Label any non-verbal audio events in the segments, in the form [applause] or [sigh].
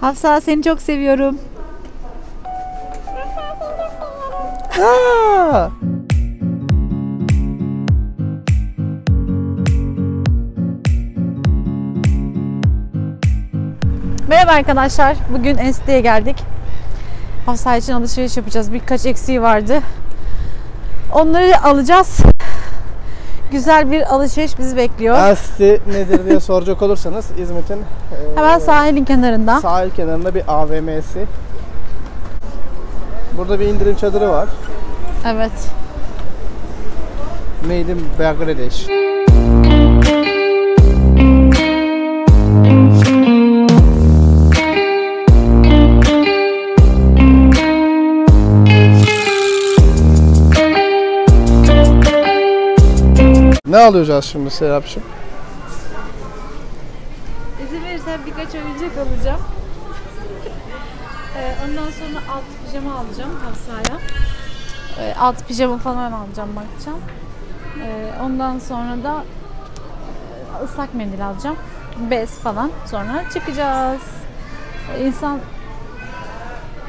Hafsa seni çok seviyorum. Aa! Merhaba arkadaşlar. Bugün Enstitü'ye geldik. Hafsa için alışveriş yapacağız. Birkaç eksiği vardı. Onları alacağız. Güzel bir alışveriş bizi bekliyor. Asti nedir diye soracak olursanız İzmit'in e, Hemen sahilin kenarında. sahil kenarında bir AVM'si. Burada bir indirim çadırı var. Evet. Made in Bangladesh. Alacağız şimdi Serap'cığım? İzin verirsen birkaç oyuncak alacağım. Ee, ondan sonra alt pijama alacağım Hafsa'ya. Ee, alt pijama falan alacağım bakacağım. Ee, ondan sonra da e, ıslak mendil alacağım. Bez falan. Sonra çıkacağız. İnsan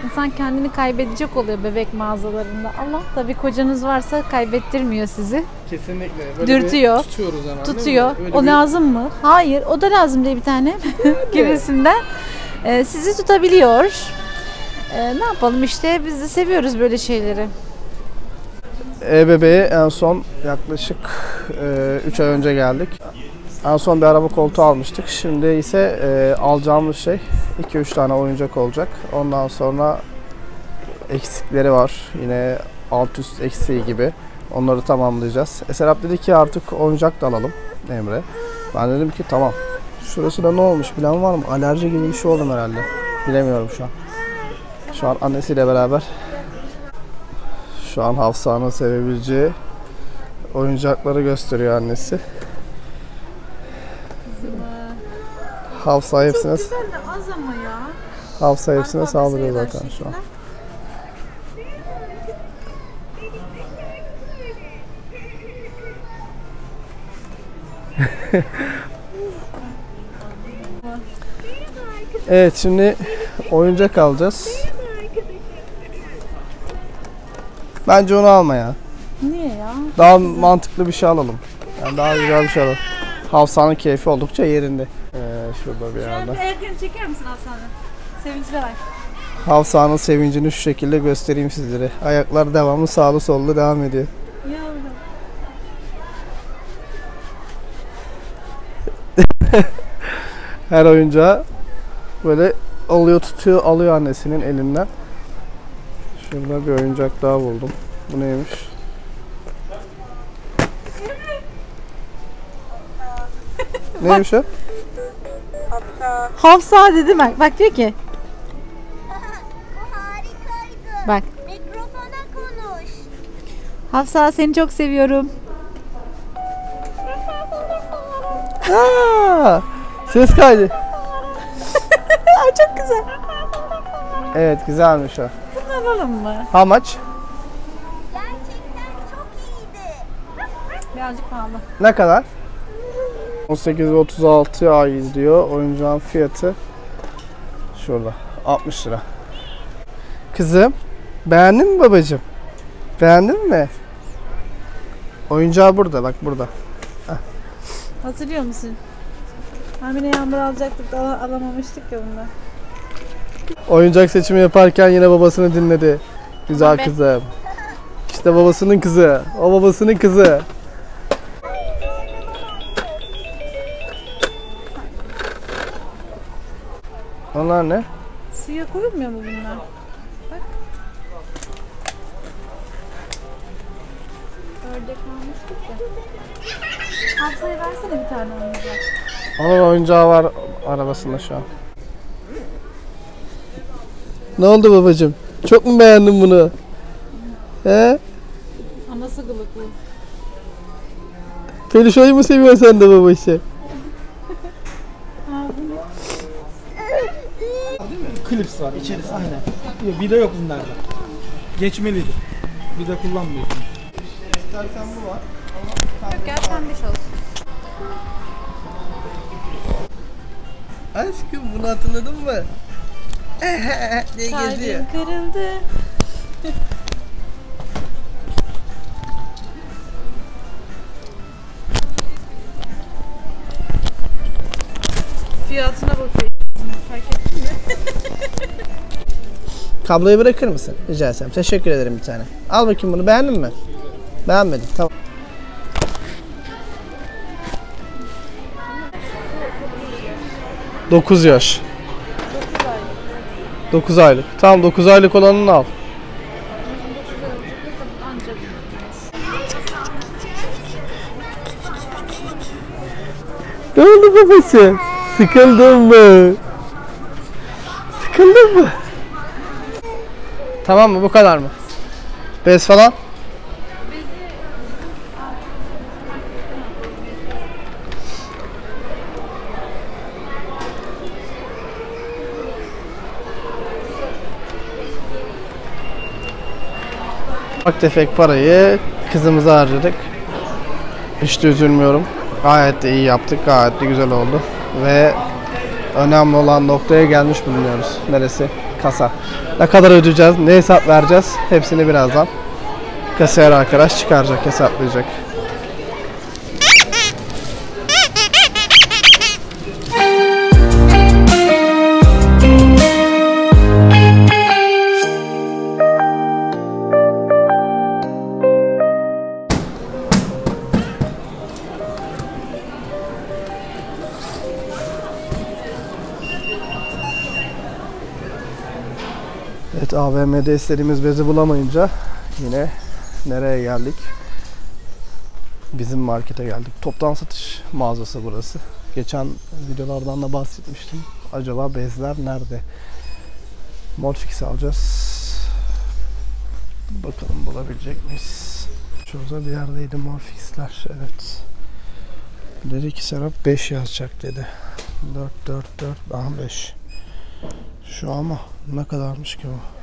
insan kendini kaybedecek oluyor bebek mağazalarında. Allah tabii kocanız varsa kaybettirmiyor sizi. Kesinlikle. Dürtüyor. tutuyoruz hemen. tutuyor. O lazım mı? Hayır, o da lazım değil bir tane [laughs] gibisinden. Ee, sizi tutabiliyor. Ee, ne yapalım işte biz de seviyoruz böyle şeyleri. EBB'ye en son yaklaşık 3 ay önce geldik. En son bir araba koltuğu almıştık. Şimdi ise e, alacağımız şey 2-3 tane oyuncak olacak. Ondan sonra eksikleri var. Yine alt üst eksiği gibi. Onları tamamlayacağız. E, Serap dedi ki artık oyuncak da alalım Emre. Ben dedim ki tamam. Şurasında ne olmuş bilen var mı? Alerji gibi bir şey oldum herhalde. Bilemiyorum şu an. Şu an annesiyle beraber şu an Hafsa'nın sevebileceği oyuncakları gösteriyor annesi. Hafsa hepsine az ama ya. Hafsa hepsine saldırıyor zaten şu an. Evet şimdi oyuncak alacağız. Bence onu alma ya. Niye ya? Daha mantıklı bir şey alalım. Yani daha güzel bir şey alalım. Hafsa'nın keyfi oldukça yerinde. Şurada bir yerde. bir ayaklarını çeker misin Hasan'ın? Sevinçle bak. Hafsa'nın sevincini şu şekilde göstereyim sizlere. Ayaklar devamlı sağlı sollu devam ediyor. [laughs] Her oyuncağı böyle alıyor tutuyor alıyor annesinin elinden. Şurada bir oyuncak daha buldum. Bu neymiş? Neymiş o? [laughs] Hafsa dedi bak. Bak diyor ki. [laughs] Bu harikaydı. Bak. Mikrofona konuş. Hafsa seni çok seviyorum. Aa, ses kaydı. [laughs] Aa, çok güzel. Evet güzelmiş o. Bunu alalım mı? How much? Gerçekten çok iyiydi. Birazcık pahalı. Ne kadar? 18 ve 36 ay izliyor. Oyuncağın fiyatı şurada. 60 lira. Kızım, beğendin mi babacığım? Beğendin mi? Oyuncağı burada, bak burada. Hatırlıyor musun? Hamile yağmur alacaktık da al- alamamıştık ya bundan. Oyuncak seçimi yaparken yine babasını dinledi. Güzel kızım. İşte babasının kızı. O babasının kızı. Onlar ne? Suya koyulmuyor mu bunlar? Bak. Ördek almıştık ya. Hafsa'ya versene bir tane oyuncak. Onun oyuncağı var arabasında şu an. Ne oldu babacığım? Çok mu beğendin bunu? He? Anası gılıklı. Peluşayı mı seviyorsun sen de babası? Klips var içerisi aynen. Yok vida yok bunlarda. Geçmeliydi. Vida kullanmıyorsunuz. İstersen bu var. Yok gel pembiş olsun. Aşkım bunu hatırladın mı? [laughs] diye Kalbim kırıldı. Fiyatına bakıyor. Fark mi? Kabloyu bırakır mısın? Rica etsem. Teşekkür ederim bir tane. Al bakayım bunu. Beğendin mi? Beğenmedim. Tamam. Dokuz yaş. 9 aylık. Tamam 9 aylık olanını al. Ne oldu babası? Sıkıldın mı? Sıkıldın mı? Tamam mı? Bu kadar mı? Bez falan? Ufak tefek parayı kızımıza harcadık. Hiç de üzülmüyorum. Gayet de iyi yaptık. Gayet de güzel oldu. Ve önemli olan noktaya gelmiş bulunuyoruz. Neresi? Kasa. Ne kadar ödeyeceğiz, ne hesap vereceğiz hepsini birazdan kasiyer arkadaş çıkaracak, hesaplayacak. AVM'de istediğimiz bezi bulamayınca yine nereye geldik? Bizim markete geldik. Toptan satış mağazası burası. Geçen videolardan da bahsetmiştim. Acaba bezler nerede? Morfix alacağız. Bakalım bulabilecek miyiz? Şurada bir yerdeydi Morfix'ler. Evet. Dedi ki Serap 5 yazacak dedi. 4 4 4 daha 5. Şu ama ne kadarmış ki bu?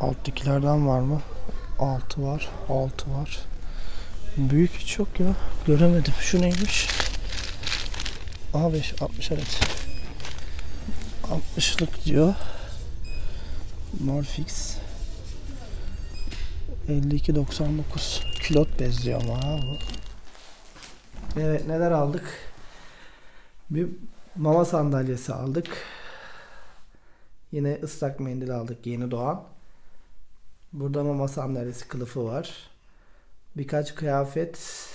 Alttakilerden var mı? 6 var, 6 var. Büyük hiç yok ya. Göremedim. Şu neymiş? A5, 60 evet. 60'lık diyor. Morfix. 52.99 kilot bez diyor ama bu. Evet neler aldık? Bir mama sandalyesi aldık. Yine ıslak mendil aldık yeni doğan. Burada mama sandalyesi kılıfı var. Birkaç kıyafet,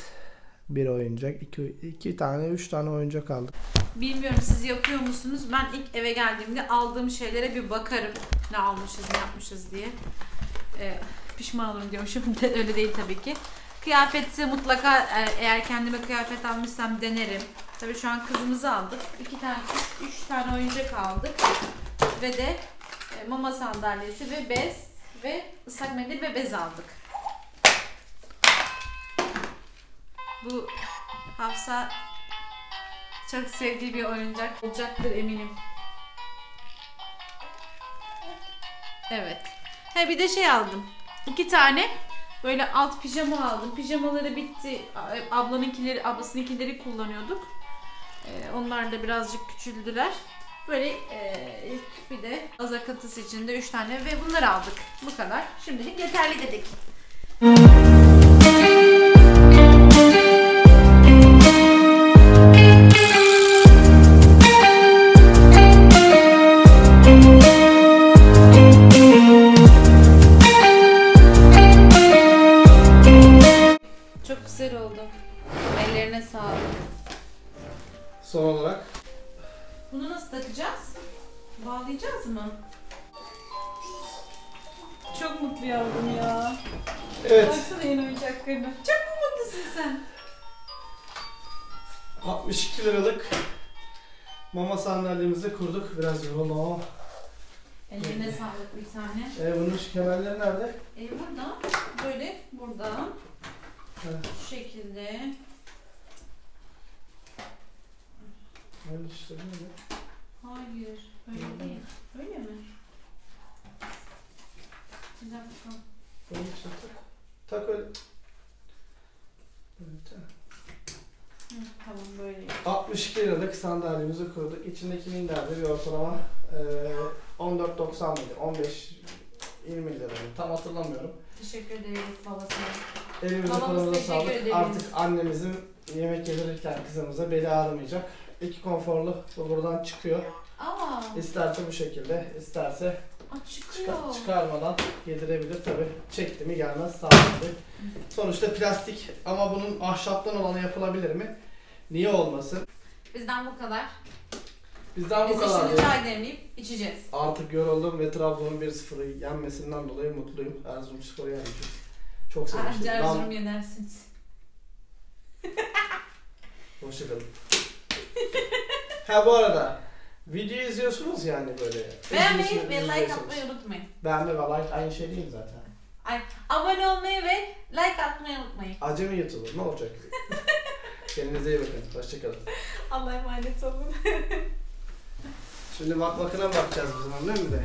bir oyuncak, iki, iki tane, üç tane oyuncak aldık. Bilmiyorum siz yapıyor musunuz? Ben ilk eve geldiğimde aldığım şeylere bir bakarım. Ne almışız, ne yapmışız diye. Ee, pişman olurum diyormuşum. [laughs] Öyle değil tabii ki. Kıyafetse mutlaka e, eğer kendime kıyafet almışsam denerim. Tabii şu an kızımızı aldık. İki tane, üç tane oyuncak aldık. Ve de e, mama sandalyesi ve bez ve ıslak mendil ve bez aldık. Bu Hafsa çok sevdiği bir oyuncak olacaktır eminim. Evet. He bir de şey aldım. İki tane böyle alt pijama aldım. Pijamaları bitti. A- Ablanınkileri, ablasınınkileri kullanıyorduk. Ee, onlar da birazcık küçüldüler. Böyle e, bir de azakatısı için de üç tane ve bunları aldık. Bu kadar. Şimdilik yeterli dedik. Çok güzel oldu. Ellerine sağlık. Son olarak Bunu nasıl takacağız? Bağlayacağız mı? Çok mutlu yavrum ya. Evet Baksana yeni oyuncaklarına. Çok mu mutlusun sen? 62 liralık mama sandalyemizi kurduk. Biraz yoruldum. Ellerine sağlık bir tane. E, bunun şu kemerleri nerede? E burada, böyle burada. Evet. Şu şekilde. Nerede işte mi? Hayır, öyle değil. Öyle mi? Bir dakika. Onun için tak. Tak öyle. Ha. Hı, tamam böyle. 62 liralık sandalyemizi kurduk. İçindeki minder de bir ortalama e, 14.90 mıydı? 15 20 lira? Tam hatırlamıyorum. Teşekkür ederiz babasına. Elimize Babamız kolumuza teşekkür sağlık. ederiz. Artık annemizin yemek yedirirken kızımıza beli ağrımayacak. İki konforlu bu buradan çıkıyor. Aa, İsterse bu şekilde, isterse aa çıkıyor. çıkar- çıkarmadan yedirebilir tabi. Çekti mi gelmez sağlıklı. Sonuçta plastik ama bunun ahşaptan olanı yapılabilir mi? Niye olmasın? Bizden bu kadar. Bizden bu Biz kadar. şimdi çay demleyip içeceğiz. Artık yoruldum ve Trabzon'un 1-0'ı yenmesinden dolayı mutluyum. Erzurumspor'u yenmişiz. Çok sevinçliyim. Erzurum yenersiniz. [laughs] Hoşçakalın. Ha bu arada videoyu izliyorsunuz yani böyle. Beğenmeyi ve like atmayı unutmayın. Beğenme ve like aynı şey değil zaten? Ay, abone olmayı ve like atmayı unutmayın. Acemi YouTuber ne olacak? [laughs] Kendinize iyi bakın. Hoşçakalın. Allah'a emanet olun. [laughs] Şimdi bak bakına bakacağız biz onun değil mi de?